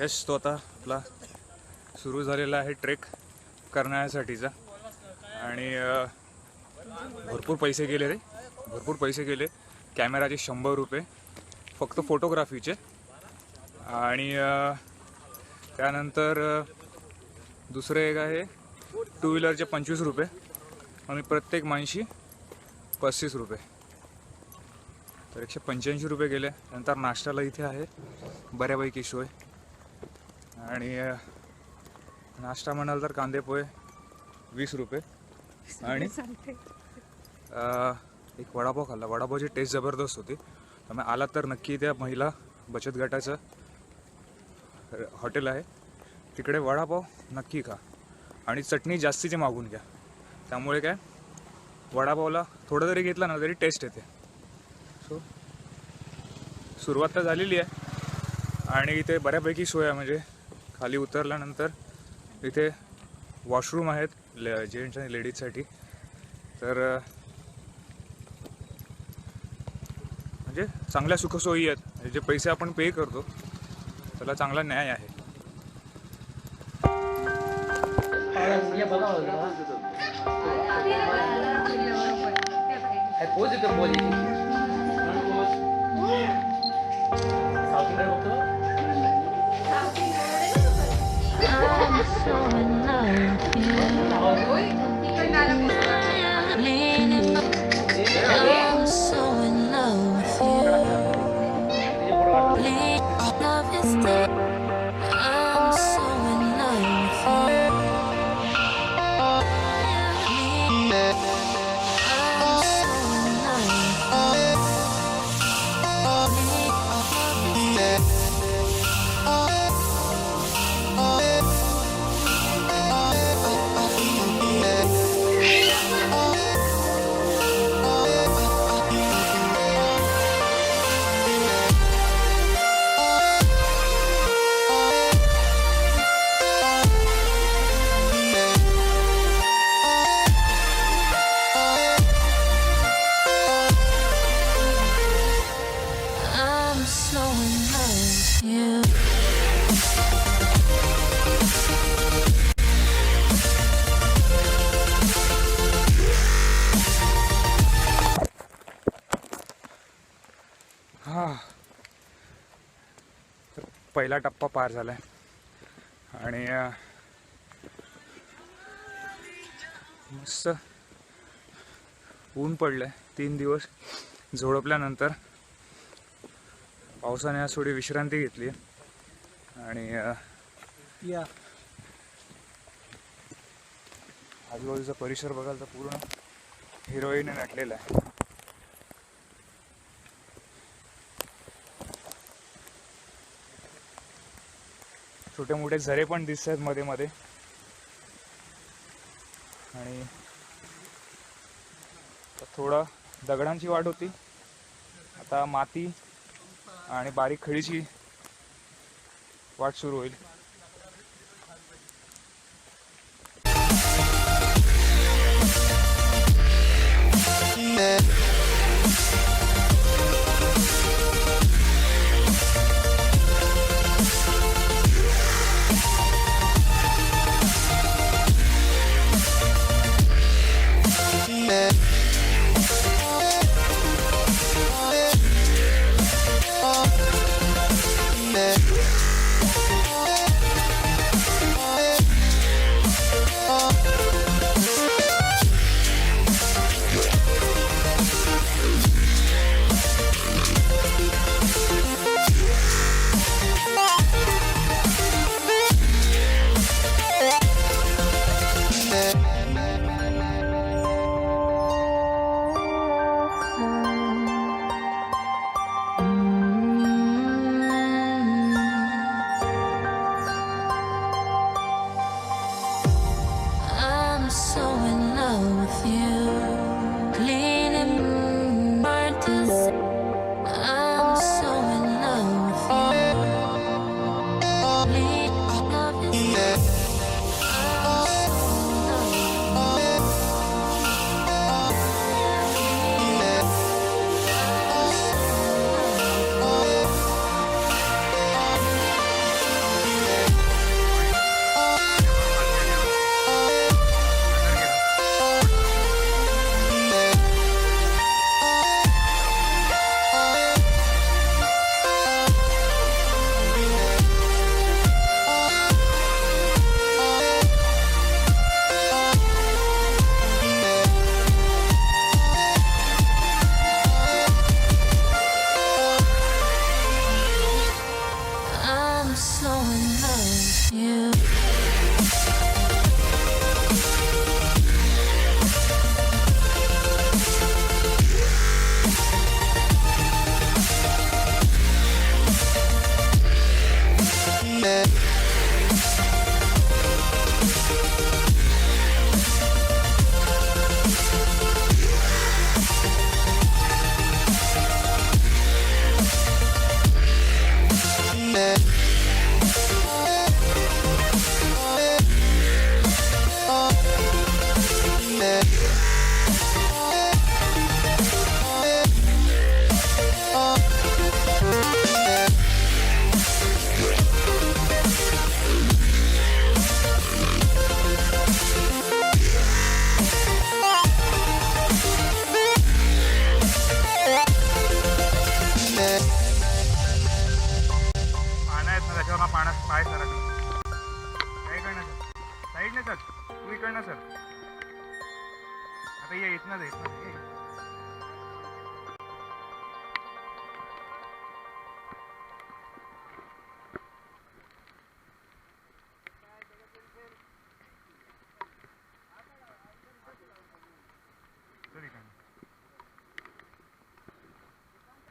यश तो आता आपला सुरू झालेला आहे ट्रेक करण्यासाठीचा. आणि भरपूर पैसे गेले रे. भरपूर पैसे गेले. कॅमेराचे शंभर रुपये. फक्त फोटोग्राफीचे. आणि त्यानंतर दुसरं एक आहे टू व्हीलरचे पंचवीस रुपये आणि प्रत्येक माणशी पस्तीस रुपये. तर एकशे पंच्याऐंशी रुपये गेले. नंतर नाश्त्याला इथे आहे बऱ्यापैकी सोय. आणि नाश्ता म्हणाल तर कांदे पोहे वीस रुपये. आणि एक वडापाव खाल्ला. वडापावची टेस्ट जबरदस्त होती. त्यामुळे आला तर नक्की त्या महिला बचत गटाचं हॉटेल आहे. तिकडे वडापाव नक्की खा. आणि चटणी जास्तीची मागून घ्या. त्यामुळे काय वडापावला थोडं जरी घेतला ना तरी टेस्ट येते. सो सुरुवात तर झालेली आहे. आणि इथे बऱ्यापैकी सोय आहे म्हणजे खाली उतरल्यानंतर इथे वॉशरूम आहेत ले जेंट्स आणि लेडीजसाठी तर म्हणजे चांगल्या सुखसोयी आहेत. म्हणजे जे पैसे आपण पे करतो त्याला चांगला न्याय आहे. Positive positive Uy, ikaw nalabas पहिला टप्पा पार झाला आहे आणि मस्त ऊन पडलं आहे तीन दिवस झोडपल्यानंतर पावसाने आज थोडी विश्रांती घेतली आणि या. आजूबाजूचा परिसर बघाल तर पूर्ण हिरोईने नटलेला आहे छोटे मोठे झरे पण दिसत आहेत मध्ये मध्ये. आणि थोडं दगडांची वाट होती. आता माती आणि बारीक खडीची वाट सुरू होईल.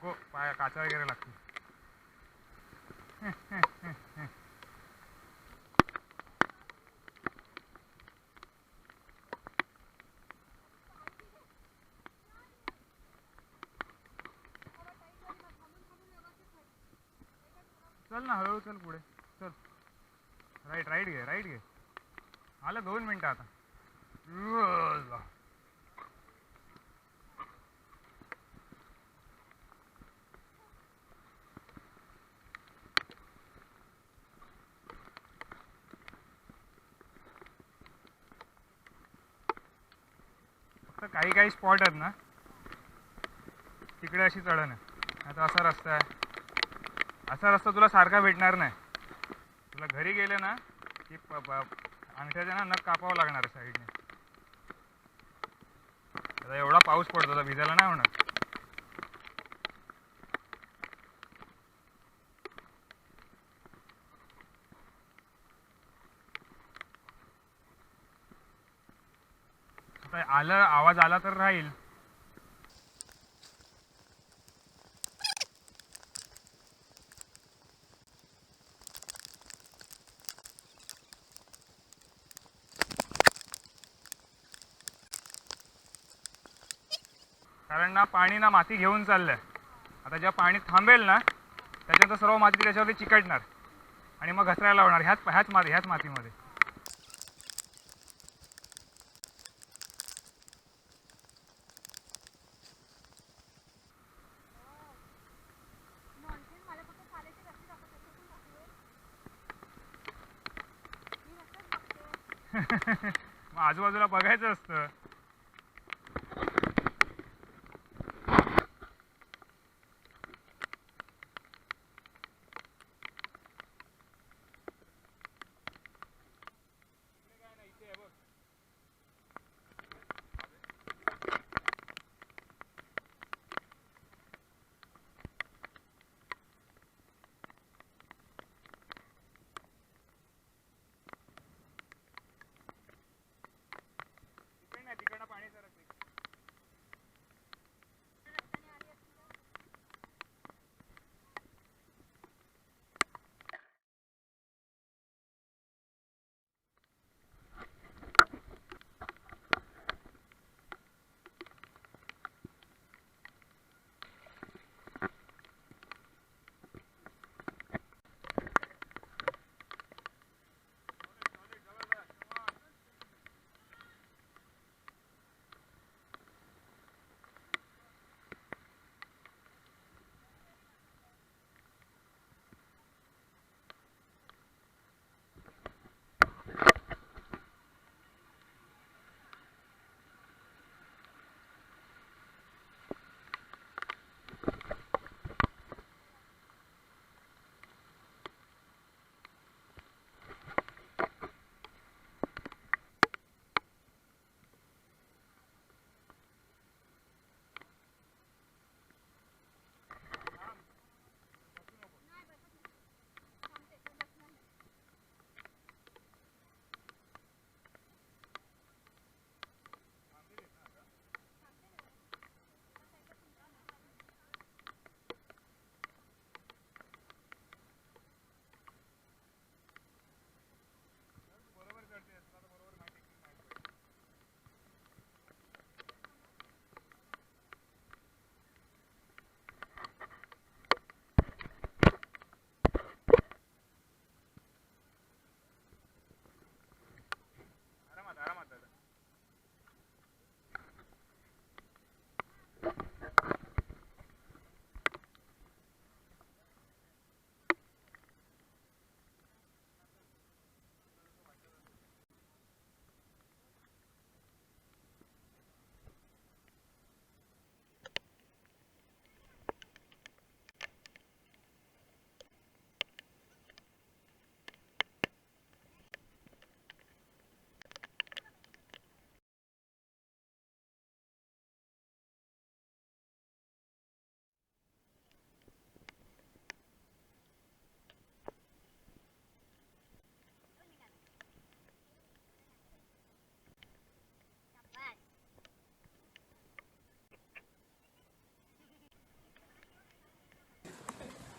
हो पाया काचा वगैरे लागतील. चल ना हळूहळू चल पुढे. चल. राईट राईट घे राईट घे. आलं दोन मिनटं आता. फक्त काही काही स्पॉट आहेत ना तिकडे अशी चढण आहे. आता असा रस्ता आहे. असा रस्ता तुला सारखा भेटणार नाही. तुला घरी गेले ना की अंगठ्याच्या ना नग कापावं लागणार साईडने. आता एवढा पाऊस पडतो आता भिजायला नाही होणार. आलं आवाज आला तर राहील कारण ना पाणी ना माती घेऊन चाललंय. आता जेव्हा पाणी थांबेल ना त्याच्यानंतर सर्व माती त्याच्यावरती चिकटणार. आणि मग घसरायला लावणार ह्याच ह्याच माती ह्याच मातीमध्ये. मग आजूबाजूला बघायचं असतं.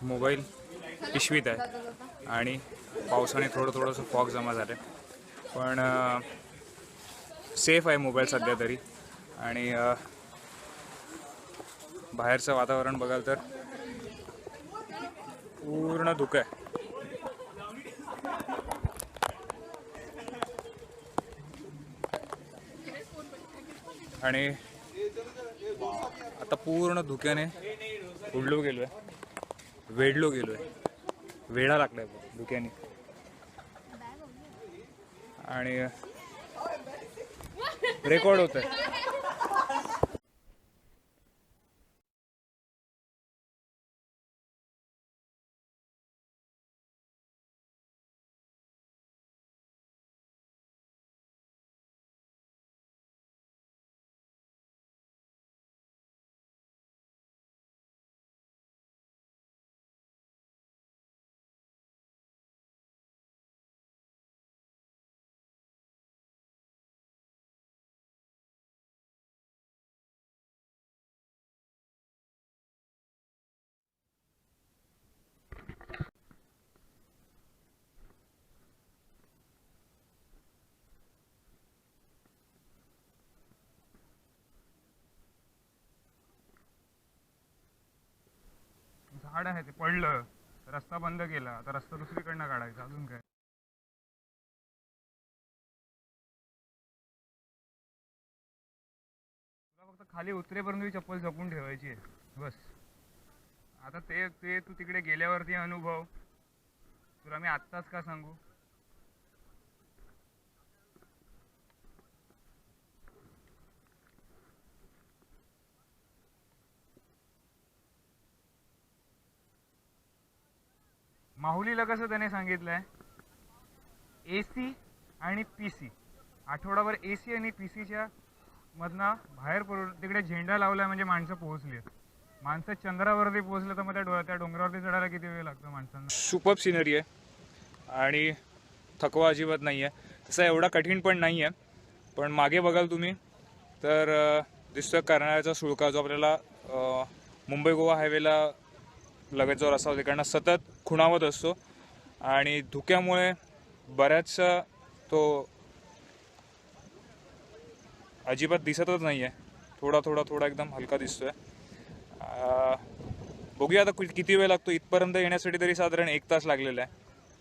मोबाईल पिशवीत आहे. आणि पावसाने थोडं थोडंसं फॉग जमा झालं आहे पण सेफ आहे मोबाईल सध्या तरी. आणि बाहेरचं वातावरण बघाल तर पूर्ण धुकं आहे. आणि आता पूर्ण धुक्याने उडलो गेलो आहे गेलोय वेढलो गेलोय. वेढा लागलाय धुक्याने आणि रेकॉर्ड होत आहे झाड आहे ते पडलं रस्ता बंद केला आता रस्ता दुसरीकडनं काढायचा अजून काय? तुला फक्त खाली उतरेपर्यंत ही चप्पल जपून ठेवायची आहे बस. आता ते ते तू तिकडे गेल्यावरती अनुभव. तुला मी आत्ताच का सांगू? माहुलीला कसं त्याने सांगितलंय? ए सी आणि पी सी आठवडाभर ए सी आणि पी सीच्या मधनं बाहेर पडून तिकडे झेंडा लावलाय म्हणजे माणसं पोहोचली माणसं चंद्रावरती पोहोचलं तर मग त्या डो त्या डोंगरावरती चढायला किती वेळ लागतो माणसांना? सुपर सिनरी आहे. आणि थकवा अजिबात नाही आहे तसा एवढा कठीण पण नाही आहे पण मागे बघाल तुम्ही तर दिसतं करणाऱ्याचा कर्नाळ्याचा सुळका जो आपल्याला मुंबई गोवा हायवेला लगत जो रस्ता तिकडनं सतत खुणावत असतो. आणि धुक्यामुळे बऱ्याचसा तो अजिबात दिसतच नाही आहे थोडा थोडा थोडा एकदम हलका दिसतो आहे बघूया आता किती वेळ लागतो. इथपर्यंत येण्यासाठी तरी साधारण एक तास लागलेला आहे.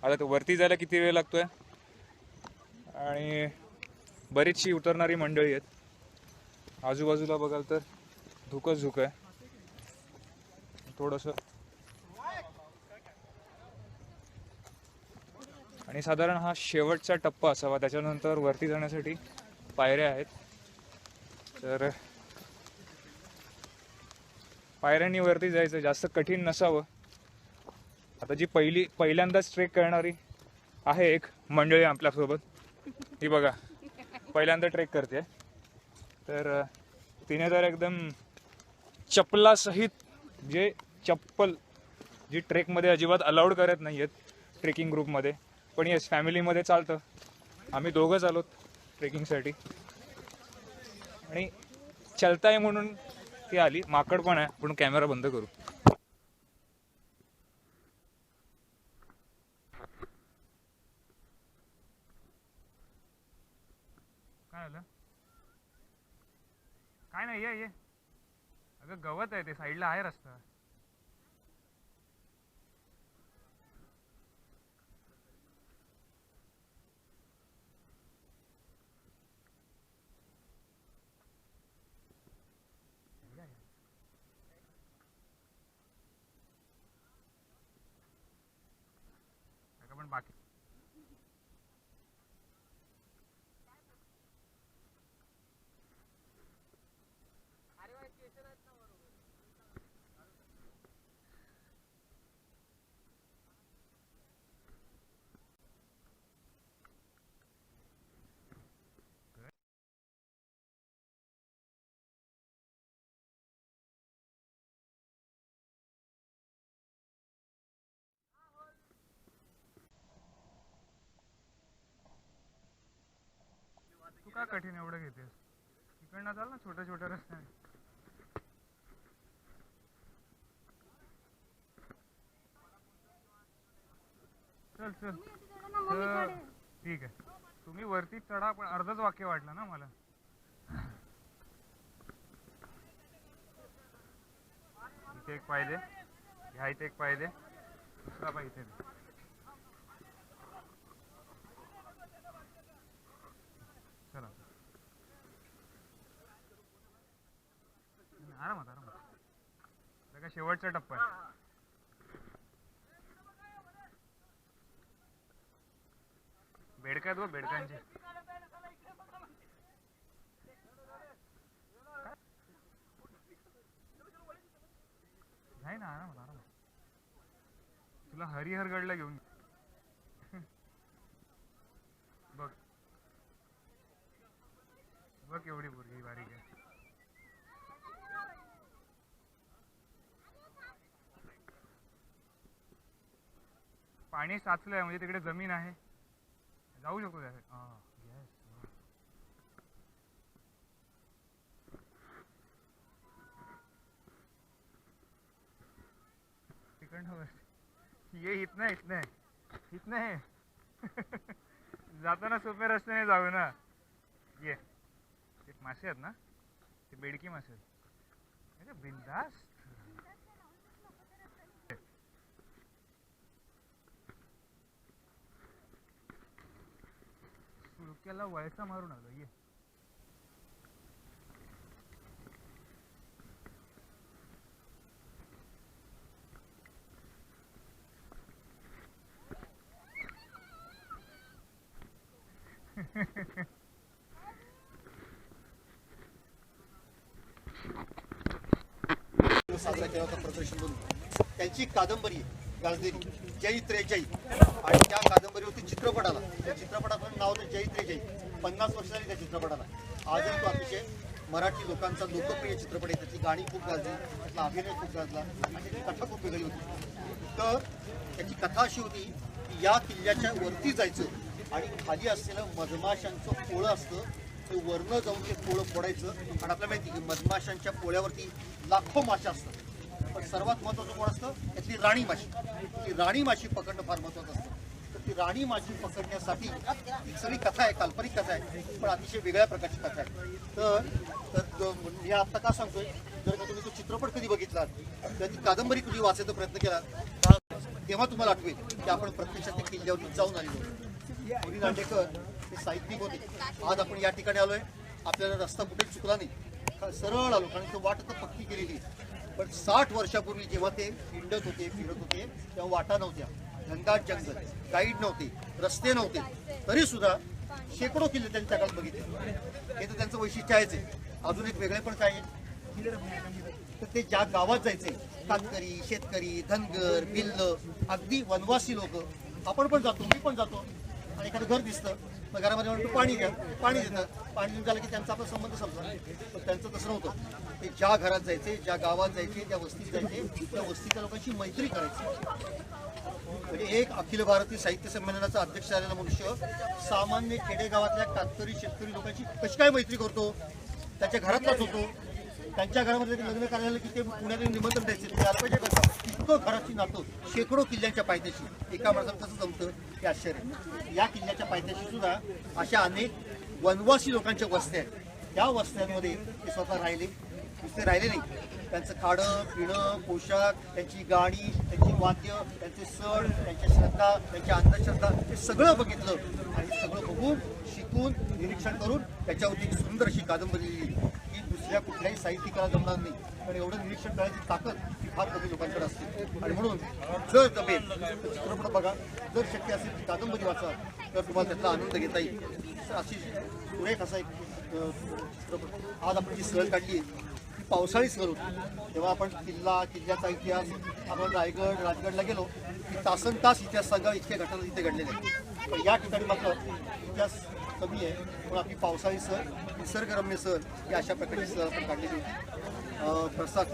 आता तो वरती जायला किती वेळ लागतो आहे आणि बरीचशी उतरणारी मंडळी आहेत. आजूबाजूला बघाल तर धुकंच धुकं आहे. थोडंसं आणि साधारण हा शेवटचा टप्पा असावा. त्याच्यानंतर वरती जाण्यासाठी पायऱ्या आहेत. तर पायऱ्यांनी वरती जायचं जास्त कठीण नसावं. आता जी पहिली पहिल्यांदाच ट्रेक करणारी आहे एक मंडळी आपल्यासोबत. ती बघा पहिल्यांदा ट्रेक करते. तर तिने तर एकदम चपलासहित जे चप्पल जी ट्रेकमध्ये अजिबात अलाउड करत नाही आहेत ट्रेकिंग ग्रुपमध्ये पण येस फॅमिलीमध्ये चालतं. आम्ही दोघंच आलो ट्रेकिंगसाठी आणि चलताय म्हणून ती आली. माकड पण आहे पण कॅमेरा बंद करू. काय आलं काय नाही ये ये. अगं गवत आहे ते साईडला आहे रस्ता. अगं का कठीण एवढं घेतेस? इकडनं चाल ना छोट्या छोट्या रस्त्याने. चल चल. तर ठीक आहे. तुम्ही वरती चढा पण अर्धच वाक्य वाटलं ना मला. इथे एक दे ह्या इथे एक दे दुसरा पाय इथे दे चला आरामात आरामात. आता शेवटचा टप्पा आहे. बेडका बघ बेडकांचे नाही ना आरामात आरामात. तुला हरिहरगडला घेऊन बघ. बघ एवढी पोरगी बारीक आहे. पाणी साचलंय म्हणजे तिकडे जमीन आहे. जाऊ शकतो. तिकडनं ये इथनं आहे, इथनं. आहे इथनं आहे जाताना सोप्या रस्त्याने जाऊ ना. ये. ते मासे आहेत ना? ते बेडकी मासे आहेत. बिंदास. त्याला वळसा मारून आलो ये. साजरा केला होता प्रदर्शन म्हणून त्यांची कादंबरी गाजलेली. जय त्रेचाई आणि त्या कादंबरीवरती चित्रपट आला त्या चित्रपटाचं नाव होतं जय त्रेचाई पन्नास वर्ष झाली त्या चित्रपटाला. आजही तो अतिशय मराठी लोकांचा लोकप्रिय चित्रपट आहे. त्याची गाणी खूप गाजली त्यातला अभिनय खूप गाजला आणि त्याची कथा खूप वेगळी होती. तर त्याची कथा अशी होती की या किल्ल्याच्या वरती जायचं आणि खाली असलेलं मधमाशांचं पोळं असतं ते वरनं जाऊन ते पोळं फोडायचं. आणि आपल्याला माहिती की मधमाशांच्या पोळ्यावरती लाखो माशा असतात. पण सर्वात महत्वाचं कोण असतं? त्यातली राणी माशी. ती राणी माशी पकडणं फार महत्वाचं असतं. तर ती राणी माशी पकडण्यासाठी ही सगळी कथा आहे काल्पनिक कथा आहे पण अतिशय वेगळ्या प्रकारची कथा आहे. तर तर मी आता का सांगतोय? जर का तुम्ही तो चित्रपट कधी बघितला त्याची ती कादंबरी कधी वाचायचा प्रयत्न केला तेव्हा तुम्हाला आठवेल की आपण प्रत्यक्षात किल्ल्यावर किल्ल्यावरती जाऊन आलेलो मुरी दांडेकर हे साहित्यिक होते. आज आपण या ठिकाणी आलोय. आपल्याला रस्ता कुठे चुकला नाही. सरळ आलो कारण तो वाट तर पक्की केलेली पण साठ वर्षापूर्वी जेव्हा ते हिंडत होते फिरत होते तेव्हा वाटा नव्हत्या. घनदाट जंगल गाईड नव्हते रस्ते नव्हते. तरी सुद्धा शेकडो किल्ले त्यांच्या काळात बघितले. हे तर त्यांचं वैशिष्ट्य आहेच आहे. अजून एक वेगळे पण काय तर ते ज्या गावात जायचे कातकरी शेतकरी धनगर बिल्ल अगदी वनवासी लोक आपण पण जातो मी पण जातो. आणि एखादं घर दिसतं मग घरामध्ये म्हणतो पाणी घ्या. पाणी देतात. पाणी देऊन झालं की त्यांचा आपला संबंध संपला पण त्यांचं तसं नव्हतं. ते ज्या घरात जायचे ज्या गावात जायचे ज्या वस्तीत जायचे त्या वस्तीच्या लोकांशी मैत्री करायची. म्हणजे एक अखिल भारतीय साहित्य संमेलनाचा अध्यक्ष झालेला मनुष्य सामान्य खेडेगावातल्या कातकरी शेतकरी लोकांची कशी काय मैत्री करतो? त्याच्या घरातलाच होतो. त्यांच्या घरामध्ये लग्न करायला की ते पुण्यात निमंत्रण द्यायचे. ते आलं पाहिजे कसं इतकं घराची नातं. शेकडो किल्ल्यांच्या पायथ्याशी. एका माणसाला कसं जमतं? हे आश्चर्य. या किल्ल्याच्या पायथ्याशी सुद्धा अशा अनेक वनवासी लोकांच्या वस्त्या आहेत. त्या वस्त्यांमध्ये ते स्वतः राहिले. नुसते राहिले नाही. त्यांचं खाणं पिणं पोशाख त्यांची गाणी त्यांची वाद्य त्यांचे सण त्यांच्या श्रद्धा त्यांच्या अंधश्रद्धा हे सगळं बघितलं. आणि सगळं बघून शिकून निरीक्षण करून त्याच्यावरती एक सुंदर अशी कादंबरी लिहिली. की दुसऱ्या कुठल्याही साहित्यिकाला जमणार नाही. पण एवढं निरीक्षण करायची ताकद फार कमी लोकांकडे असते आणि म्हणून जर जमेल तर चित्रपट बघा जर शक्य असेल कादंबरी वाचा तर तुम्हाला त्यातला आनंद घेता येईल. अशी सुरेख असा एक चित्रपट. आज आपण जी सहल काढली आहे ती पावसाळी सहल होती. तेव्हा आपण किल्ला किल्ल्याचा इतिहास आपण रायगड राजगडला गेलो की तासन तास इतिहास सांगा इतक्या घटना तिथे घडलेल्या आहेत. पण या ठिकाणी मात्र इतिहास कमी आहे. पण आपली पावसाळी सहल निसर्गरम्य सहल ही अशा प्रकारची सहल आपण काढलेली होती. प्रसाद.